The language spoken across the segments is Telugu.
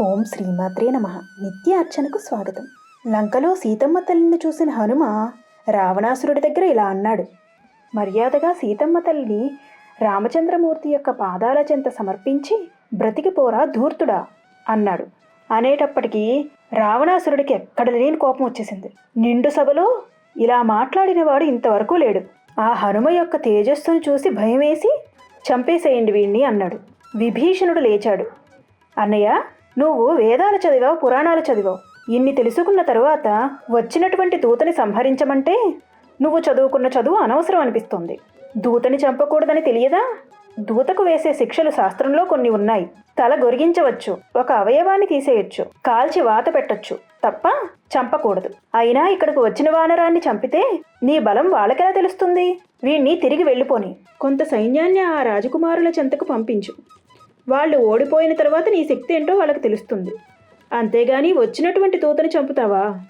ఓం శ్రీమాత్రే నమ. నిత్య అర్చనకు స్వాగతం. లంకలో సీతమ్మ తల్లిని చూసిన హనుమ రావణాసురుడి దగ్గర ఇలా అన్నాడు. మర్యాదగా సీతమ్మ తల్లిని రామచంద్రమూర్తి యొక్క పాదాల చెంత సమర్పించి బ్రతికిపోరా ధూర్తుడా అన్నాడు. అనేటప్పటికీ రావణాసురుడికి ఎక్కడ లేని కోపం వచ్చేసింది. నిండు సభలో ఇలా మాట్లాడినవాడు ఇంతవరకు లేడు. ఆ హనుమ యొక్క తేజస్సును చూసి భయమేసి చంపేసేయండి వీణ్ణి అన్నాడు. విభీషణుడు లేచాడు. అన్నయ్య నువ్వు వేదాలు చదివావు పురాణాలు చదివావు. ఇన్ని తెలుసుకున్న తరువాత వచ్చినటువంటి దూతని సంహరించమంటే నువ్వు చదువుకున్న చదువు అనవసరం అనిపిస్తుంది. దూతని చంపకూడదని తెలియదా? దూతకు వేసే శిక్షలు శాస్త్రంలో కొన్ని ఉన్నాయి. తల గొరిగించవచ్చు ఒక అవయవాన్ని తీసేయొచ్చు కాల్చి వాత పెట్టచ్చు తప్ప చంపకూడదు. అయినా ఇక్కడికి వచ్చిన వానరాన్ని చంపితే నీ బలం వాళ్ళకెలా తెలుస్తుంది? వీణ్ణి తిరిగి వెళ్ళిపోని. కొంత సైన్యాన్ని ఆ రాజకుమారుల చెంతకు పంపించు. వాళ్ళు ఓడిపోయిన తర్వాత నీ శక్తి ఏంటో వాళ్ళకి తెలుస్తుంది. అంతేగాని వచ్చినటువంటి తూతని చంపుతావా?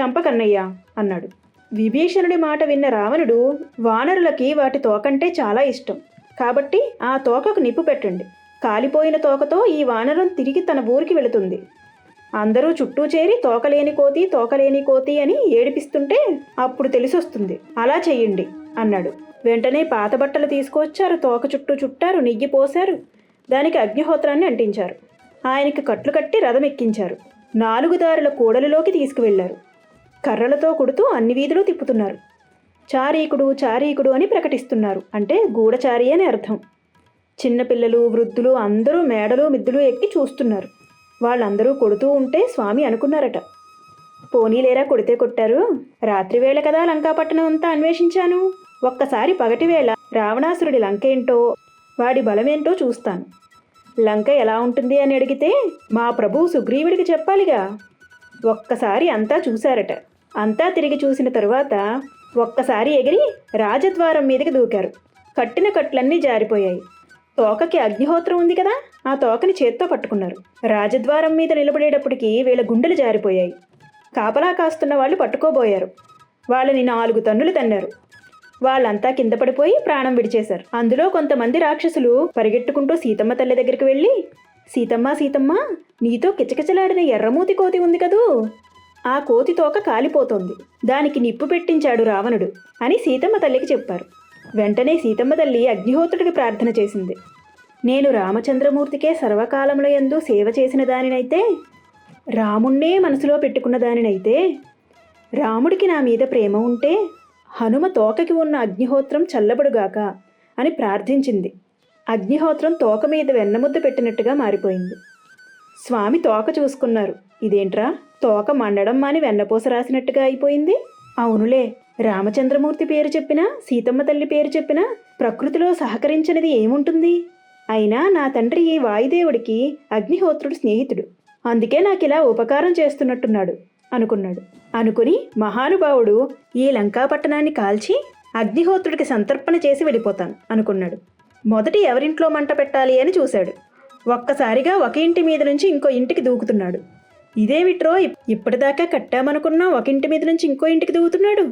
చంపకన్నయ్యా అన్నాడు. విభీషణుడి మాట విన్న రావణుడు వానరులకి వాటి తోకంటే చాలా ఇష్టం. కాబట్టి ఆ తోకకు నిప్పు పెట్టండి. కాలిపోయిన తోకతో ఈ వానరం తిరిగి తన ఊరికి వెళుతుంది. అందరూ చుట్టూ చేరి తోకలేని కోతి తోకలేని కోతి అని ఏడిపిస్తుంటే అప్పుడు తెలిసొస్తుంది. అలా చెయ్యండి అన్నాడు. వెంటనే పాత బట్టలు తీసుకొచ్చారు. తోక చుట్టూ చుట్టారు. నెయ్యి పోశారు. దానికి అగ్నిహోత్రాన్ని అంటించారు. ఆయనకి కట్లు కట్టి రథం ఎక్కించారు నాలుగు దారుల కూడలిలోకి తీసుకువెళ్ళారు. కర్రలతో కొడుతూ అన్ని వీధులు తిప్పుతున్నారు. చారీకుడు చారీకుడు అని ప్రకటిస్తున్నారు. అంటే గూఢచారి అని అర్థం. చిన్నపిల్లలు వృద్ధులు అందరూ మేడలు మిద్దులు ఎక్కి చూస్తున్నారు. వాళ్ళందరూ కొడుతూ ఉంటే స్వామి అనుకున్నారట. పోనీలేరా కొడితే కొట్టారు? రాత్రివేళ కదా లంకాపట్టణం అంతా అన్వేషించాను. ఒక్కసారి పగటివేళ రావణాసురుడి లంక ఏంటో వాడి బలమేంటో చూస్తాను. లంక ఎలా ఉంటుంది అని అడిగితే మా ప్రభు సుగ్రీవుడికి చెప్పాలిగా. ఒక్కసారి అంతా చూశారట. అంతా తిరిగి చూసిన తరువాత ఒక్కసారి ఎగిరి రాజద్వారం మీదకి దూకారు. కట్టిన కట్లన్నీ జారిపోయాయి. తోకకి అగ్నిహోత్రం ఉంది కదా ఆ తోకని చేత్తో పట్టుకున్నారు. రాజద్వారం మీద నిలబడేటప్పటికి వీళ్ళ గుండెలు జారిపోయాయి. కాపలా కాస్తున్న వాళ్ళు పట్టుకోబోయారు. వాళ్ళని నాలుగు తన్నులు తన్నారు. వాళ్ళంతా కింద పడిపోయి ప్రాణం విడిచేశారు. అందులో కొంతమంది రాక్షసులు పరిగెట్టుకుంటూ సీతమ్మ తల్లి దగ్గరికి వెళ్ళి సీతమ్మ సీతమ్మ నీతో కిచకిచలాడిన ఎర్రమూతి కోతి ఉంది కదూ? ఆ కోతి తోక కాలిపోతోంది. దానికి నిప్పు పెట్టించాడు రావణుడు అని సీతమ్మ తల్లికి చెప్పారు. వెంటనే సీతమ్మ తల్లి అగ్నిహోత్రుడికి ప్రార్థన చేసింది. నేను రామచంద్రమూర్తికే సర్వకాలముల ఎందు సేవ చేసిన దానినైతే రాముణ్ణే మనసులో పెట్టుకున్న దానినైతే రాముడికి నా మీద ప్రేమ ఉంటే హనుమ తోకకి ఉన్న అగ్నిహోత్రం చల్లబడుగాక అని ప్రార్థించింది. అగ్నిహోత్రం తోక మీద వెన్నముద్ద పెట్టినట్టుగా మారిపోయింది. స్వామి తోక చూసుకున్నారు. ఇదేంట్రా? తోక మండడం మాని వెన్నపూస రాసినట్టుగా అయిపోయింది? అవునులే. రామచంద్రమూర్తి పేరు చెప్పినా సీతమ్మ తల్లి పేరు చెప్పినా ప్రకృతిలో సహకరించినది ఏముంటుంది? అయినా నా తండ్రి ఈ వాయుదేవుడికి అగ్నిహోత్రుడు స్నేహితుడు. అందుకే నాకు ఇలా ఉపకారం చేస్తున్నట్టున్నాడు. అనుకున్నాడు. అనుకుని మహానుభావుడు ఈ లంకాపట్టణాన్ని కాల్చి అగ్నిహోత్రుడికి సంతర్పణ చేసి వెళ్ళిపోతాను అనుకున్నాడు. మొదటి ఎవరింట్లో మంట పెట్టాలి అని చూశాడు. ఒక్కసారిగా ఒక ఇంటి మీద నుంచి ఇంకో ఇంటికి దూకుతున్నాడు. ఇదేమిట్రో ఇప్- ఇప్పటిదాకా కట్టామనుకున్నా ఒక ఇంటి మీద నుంచి ఇంకో ఇంటికి దూకుతున్నాడు.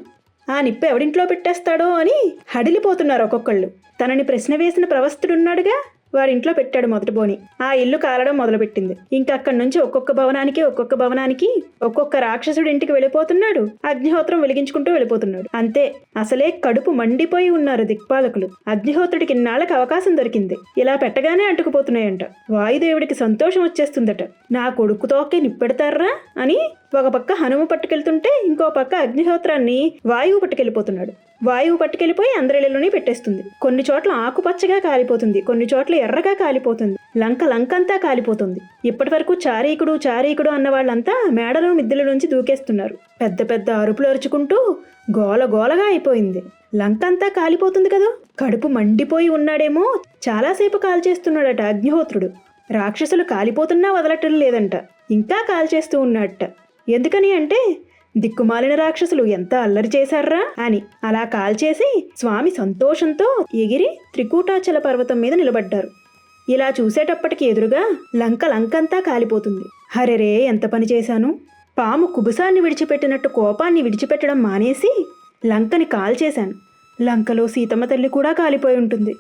ఆ నిప్పు ఎవడింట్లో పెట్టేస్తాడో అని హడిలిపోతున్నారు ఒక్కొక్కళ్ళు. తనని ప్రశ్న వేసిన ప్రవస్తుడున్నాడుగా. వాడింట్లో పెట్టాడు మొదటి బోని. ఆ ఇల్లు కాలడం మొదలుపెట్టింది. ఇంకా అక్కడి నుంచి ఒక్కొక్క భవనానికి ఒక్కొక్క భవనానికి ఒక్కొక్క రాక్షసుడి ఇంటికి వెళ్ళిపోతున్నాడు. అగ్నిహోత్రం వెలిగించుకుంటూ వెళ్ళిపోతున్నాడు. అంతే. అసలే కడుపు మండిపోయి ఉన్నారు దిక్పాలకులు. అగ్నిహోత్రుడికి ఇన్నాళ్ళకి అవకాశం దొరికింది. ఇలా పెట్టగానే అంటుకుపోతున్నాయంట. వాయుదేవుడికి సంతోషం వచ్చేస్తుందట. నా కొడుకు తోకే నిప్పెడతారా అని ఒక పక్క హనుమ పట్టుకెళ్తుంటే ఇంకో పక్క అగ్నిహోత్రాన్ని వాయువు పట్టుకెళ్ళిపోతున్నాడు. వాయువు పట్టుకెళ్ళిపోయి అందరిలోనే పెట్టేస్తుంది. కొన్ని చోట్ల ఆకుపచ్చగా కాలిపోతుంది. కొన్ని చోట్ల ఎర్రగా కాలిపోతుంది. లంక లంకంతా కాలిపోతుంది. ఇప్పటి వరకు చారీకుడు చారీకుడు అన్న వాళ్ళంతా మేడలు మిద్దెల నుంచి దూకేస్తున్నారు. పెద్ద పెద్ద అరుపులు అరుచుకుంటూ గోల గోలగా అయిపోయింది. లంకంతా కాలిపోతుంది కదా? కడుపు మండిపోయి ఉన్నాడేమో చాలాసేపు కాల్చేస్తున్నాడట అగ్నిహోత్రుడు. రాక్షసులు కాలిపోతున్నా వదలటం లేదంట. ఇంకా కాల్చేస్తూ ఉన్నట్ట ఎందుకని అంటే దిక్కుమాలిన రాక్షసులు ఎంత అల్లరి చేశారా అని అలా కాల్చేసి స్వామి సంతోషంతో ఎగిరి త్రికూటాచల పర్వతం మీద నిలబడ్డారు. ఇలా చూసేటప్పటికి ఎదురుగా లంక లంకంతా కాలిపోతుంది. హరెరే ఎంత పని చేశాను? పాము కుబుసాన్ని విడిచిపెట్టినట్టు కోపాన్ని విడిచిపెట్టడం మానేసి లంకని కాల్చేశాను. లంకలో సీతమ్మ తల్లి కూడా కాలిపోయి ఉంటుంది.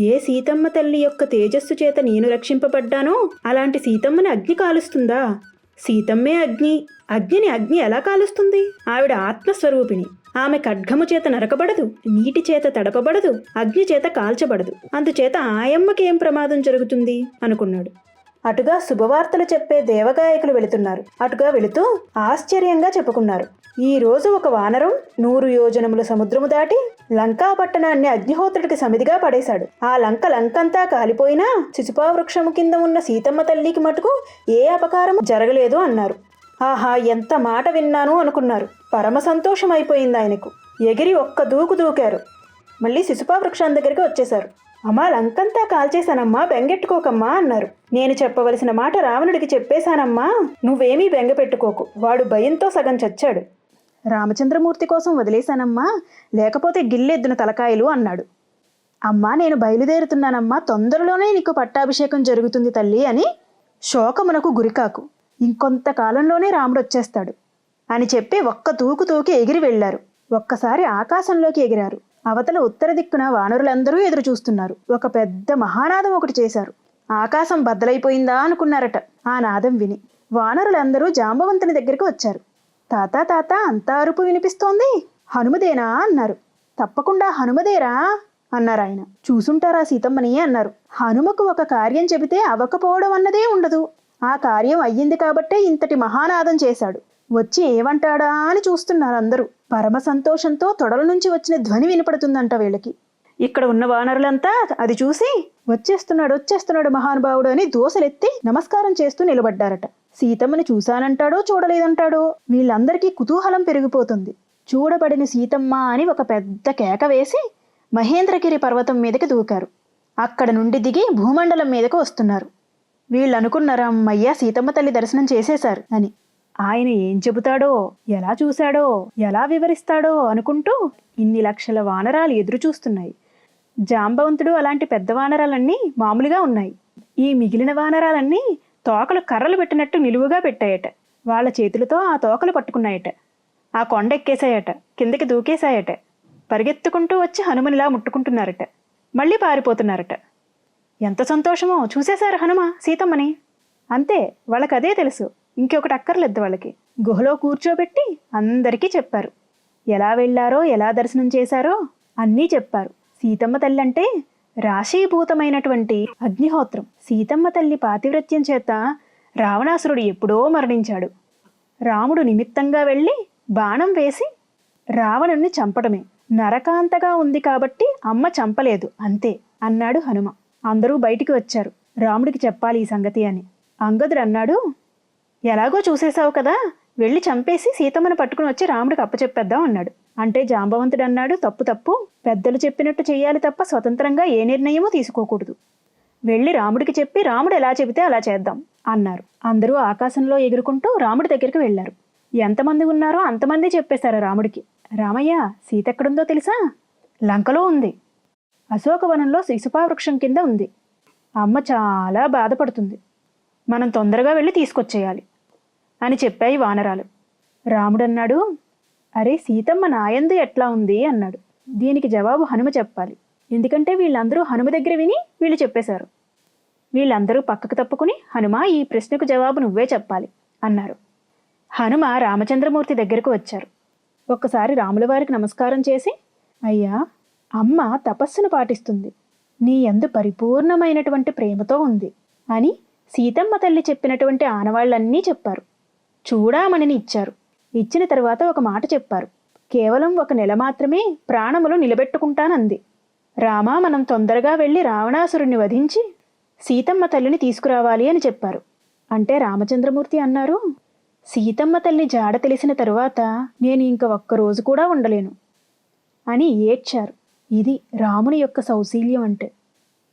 ఏ సీతమ్మ తల్లి యొక్క తేజస్సు చేత నేను రక్షింపబడ్డానో అలాంటి సీతమ్మని అగ్ని కాలుస్తుందా? సీతమ్మే అగ్ని. అగ్నిని అగ్ని ఎలా కాలుస్తుంది? ఆవిడ ఆత్మస్వరూపిణి. ఆమె ఖడ్గము చేత నరకబడదు నీటి చేత తడపబడదు అగ్ని చేత కాల్చబడదు. అందుచేత ఆయమ్మకేం ప్రమాదం జరుగుతుంది? అనుకున్నాడు. అటుగా శుభవార్తలు చెప్పే దేవగాయకులు వెళుతున్నారు. అటుగా వెళుతూ ఆశ్చర్యంగా చెప్పుకున్నారు. ఈ రోజు ఒక వానరం నూరు యోజనముల సముద్రము దాటి లంకా పట్టణాన్ని అగ్నిహోత్రుడికి సమిదిగా పడేశాడు. ఆ లంక లంకంతా కాలిపోయినా శిశుపా వృక్షము కింద ఉన్న సీతమ్మ తల్లికి మటుకు ఏ అపకారము జరగలేదు అన్నారు. ఆహా ఎంత మాట విన్నాను అనుకున్నారు. పరమ సంతోషం అయిపోయింది ఆయనకు. ఎగిరి ఒక్క దూకు దూకారు. మళ్ళీ శిశుపా వృక్షం దగ్గరికి వచ్చేశారు. అమ్మా లంకంతా కాల్చేశానమ్మా బెంగెట్టుకోకమ్మా అన్నారు. నేను చెప్పవలసిన మాట రావణుడికి చెప్పేశానమ్మా. నువ్వేమీ బెంగ పెట్టుకోకు. వాడు భయంతో సగం చచ్చాడు. రామచంద్రమూర్తి కోసం వదిలేశానమ్మా. లేకపోతే గిల్లెద్దున తలకాయలు అన్నాడు. అమ్మా నేను బయలుదేరుతున్నానమ్మా. తొందరలోనే నీకు పట్టాభిషేకం జరుగుతుంది తల్లి అని శోకమునకు గురికాకు. ఇంకొంతకాలంలోనే రాముడు వచ్చేస్తాడు అని చెప్పి ఒక్క తూకు తూకి ఎగిరి వెళ్ళారు ఒక్కసారి ఆకాశంలోకి ఎగిరారు. అవతల ఉత్తర దిక్కున వానరులందరూ ఎదురు చూస్తున్నారు. ఒక పెద్ద మహానాదం ఒకటి చేశారు. ఆకాశం బద్దలైపోయిందా అనుకున్నారట ఆ నాదం విని. వానరులందరూ జాంబవంతుని దగ్గరికి వచ్చారు. తాత తాత అంత అరుపు వినిపిస్తోంది. హనుమదేనా? అన్నారు. తప్పకుండా హనుమదేరా? అన్నారు ఆయన. చూసుంటారా సీతమ్మని? అన్నారు. హనుమకు ఒక కార్యం చెబితే అవ్వకపోవడం అన్నదే ఉండదు. ఆ కార్యం అయ్యింది కాబట్టే ఇంతటి మహానాదం చేశాడు. వచ్చి ఏమంటాడా అని చూస్తున్నారు అందరూ. పరమ సంతోషంతో తొడల నుంచి వచ్చిన ధ్వని వినపడుతుందంట వీళ్ళకి. ఇక్కడ ఉన్న వానరులంతా అది చూసి వచ్చేస్తున్నాడు వచ్చేస్తున్నాడు మహానుభావుడు అని దోసలెత్తి నమస్కారం చేస్తూ నిలబడ్డారట. సీతమ్మని చూశానంటాడో చూడలేదంటాడో వీళ్ళందరికీ కుతూహలం పెరిగిపోతుంది. చూడబడిన సీతమ్మ అని ఒక పెద్ద కేక వేసి మహేంద్రగిరి పర్వతం మీదకి దూకారు. అక్కడ నుండి దిగి భూమండలం మీదకు వస్తున్నారు. వీళ్ళు అనుకున్నారు అమ్మయ్య సీతమ్మ తల్లి దర్శనం చేసేశారు అని. ఆయన ఏం చెబుతాడో ఎలా చూశాడో ఎలా వివరిస్తాడో అనుకుంటూ ఇన్ని లక్షల వానరాలు ఎదురు చూస్తున్నాయి. జాంబవంతుడు అలాంటి పెద్ద వానరాలన్నీ మామూలుగా ఉన్నాయి. ఈ మిగిలిన వానరాలన్నీ తోకలు కర్రలు పెట్టినట్టు నిలువుగా పెట్టాయట. వాళ్ళ చేతులతో ఆ తోకలు పట్టుకున్నాయట. ఆ కొండ ఎక్కేశాయట. కిందకి దూకేశాయట. పరిగెత్తుకుంటూ వచ్చి హనుమనిలా ముట్టుకుంటున్నారట. మళ్ళీ పారిపోతున్నారట. ఎంత సంతోషమో! చూసేశారు హనుమ సీతమ్మని. అంతే వాళ్ళకదే తెలుసు. ఇంకొకటి అక్కర్లేదు వాళ్ళకి. గుహలో కూర్చోబెట్టి అందరికీ చెప్పారు. ఎలా వెళ్ళారో ఎలా దర్శనం చేశారో అన్నీ చెప్పారు. సీతమ్మ తల్లి అంటే రాశీభూతమైనటువంటి అగ్నిహోత్రం. సీతమ్మ తల్లి పాతివ్రత్యం చేత రావణాసురుడు ఎప్పుడో మరణించాడు. రాముడు నిమిత్తంగా వెళ్ళి బాణం వేసి రావణుణ్ణి చంపడమే. నరకాంతగా ఉంది కాబట్టి అమ్మ చంపలేదు అంతే అన్నాడు హనుమ. అందరూ బయటికి వచ్చారు. రాముడికి చెప్పాలి ఈ సంగతి అని. అంగదుడు అన్నాడు ఎలాగో చూసేశావు కదా వెళ్ళి చంపేసి సీతమ్మను పట్టుకుని వచ్చి రాముడికి అప్పచెప్పేద్దాం అన్నాడు. అంటే జాంబవంతుడు అన్నాడు తప్పు తప్పు. పెద్దలు చెప్పినట్టు చేయాలి తప్ప స్వతంత్రంగా ఏ నిర్ణయమూ తీసుకోకూడదు. వెళ్ళి రాముడికి చెప్పి రాముడు ఎలా చెబితే అలా చేద్దాం అన్నారు. అందరూ ఆకాశంలో ఎగురుకుంటూ రాముడి దగ్గరికి వెళ్ళారు. ఎంతమంది ఉన్నారో అంతమంది చెప్పేశారు రాముడికి. రామయ్య సీత ఎక్కడుందో తెలుసా? లంకలో ఉంది. అశోకవనంలో శిశుపా వృక్షం కింద ఉంది. అమ్మ చాలా బాధపడుతుంది. మనం తొందరగా వెళ్ళి తీసుకొచ్చేయాలి అని చెప్పాయి వానరాలు. రాముడన్నాడు అరే సీతమ్మ నాయందు ఎట్లా ఉంది? అన్నాడు. దీనికి జవాబు హనుమ చెప్పాలి. ఎందుకంటే వీళ్ళందరూ హనుమ దగ్గర విని వీళ్ళు చెప్పేశారు. వీళ్ళందరూ పక్కకు తప్పుకుని హనుమ ఈ ప్రశ్నకు జవాబు నువ్వే చెప్పాలి అన్నారు. హనుమ రామచంద్రమూర్తి దగ్గరకు వచ్చారు. ఒక్కసారి రాముల వారికి నమస్కారం చేసి అయ్యా అమ్మ తపస్సును పాటిస్తుంది. నీ ఎందు పరిపూర్ణమైనటువంటి ప్రేమతో ఉంది అని సీతమ్మ తల్లి చెప్పినటువంటి ఆనవాళ్ళన్నీ చెప్పారు. చూడామణిని ఇచ్చారు. ఇచ్చిన తర్వాత ఒక మాట చెప్పారు. కేవలం ఒక నెల మాత్రమే ప్రాణములు నిలబెట్టుకుంటానంది. రామా మనం తొందరగా వెళ్ళి రావణాసురుణ్ణి వధించి సీతమ్మ తల్లిని తీసుకురావాలి అని చెప్పారు. అంటే రామచంద్రమూర్తి అన్నారు సీతమ్మ తల్లి జాడ తెలిసిన తరువాత నేను ఇంక ఒక్కరోజు కూడా ఉండలేను అని ఏడ్చారు. ఇది రాముని యొక్క సౌశీల్యం అంటే.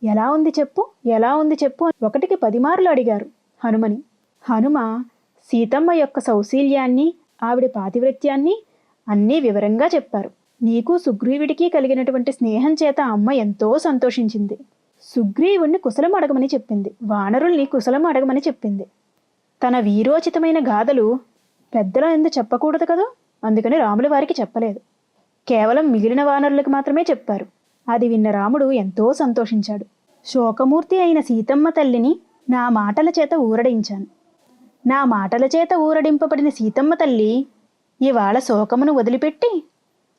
ఎలా ఉంది చెప్పు ఎలా ఉంది చెప్పు అని ఒకటికి పదిమార్లు అడిగారు హనుమని. హనుమ సీతమ్మ యొక్క సౌశీల్యాన్ని ఆవిడ పాతివ్రత్యాన్ని అన్నీ వివరంగా చెప్పారు. నీకు సుగ్రీవుడికి కలిగినటువంటి స్నేహం చేత అమ్మ ఎంతో సంతోషించింది. సుగ్రీవుణ్ణి కుశలం అడగమని చెప్పింది. వానరుల్ని కుశలం అడగమని చెప్పింది. తన వీరోచితమైన గాథలు పెద్దల ఎందు చెప్పకూడదు కదా? అందుకని రాముల వారికి చెప్పలేదు. కేవలం మిగిలిన వానరులకు మాత్రమే చెప్పారు. అది విన్న రాముడు ఎంతో సంతోషించాడు. శోకమూర్తి అయిన సీతమ్మ తల్లిని నా మాటల చేత ఊరడించాను. నా మాటల చేత ఊరడింపబడిన సీతమ్మ తల్లి ఇవాళ శోకమును వదిలిపెట్టి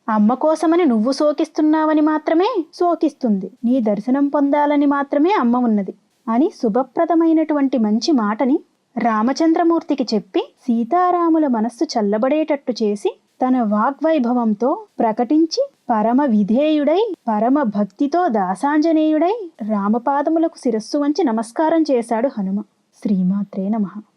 అమ్మ కోసమని నువ్వు శోకిస్తున్నావని మాత్రమే శోకిస్తుంది. నీ దర్శనం పొందాలని మాత్రమే అమ్మ ఉన్నది అని శుభప్రదమైనటువంటి మంచి మాటని రామచంద్రమూర్తికి చెప్పి సీతారాముల మనస్సు చల్లబడేటట్టు చేసి తన వాగ్వైభవంతో ప్రకటించి పరమ విధేయుడై పరమ భక్తితో దాసాంజనేయుడై రామపాదములకు శిరస్సు వంచి నమస్కారం చేశాడు హనుమ. శ్రీమాత్రే నమః.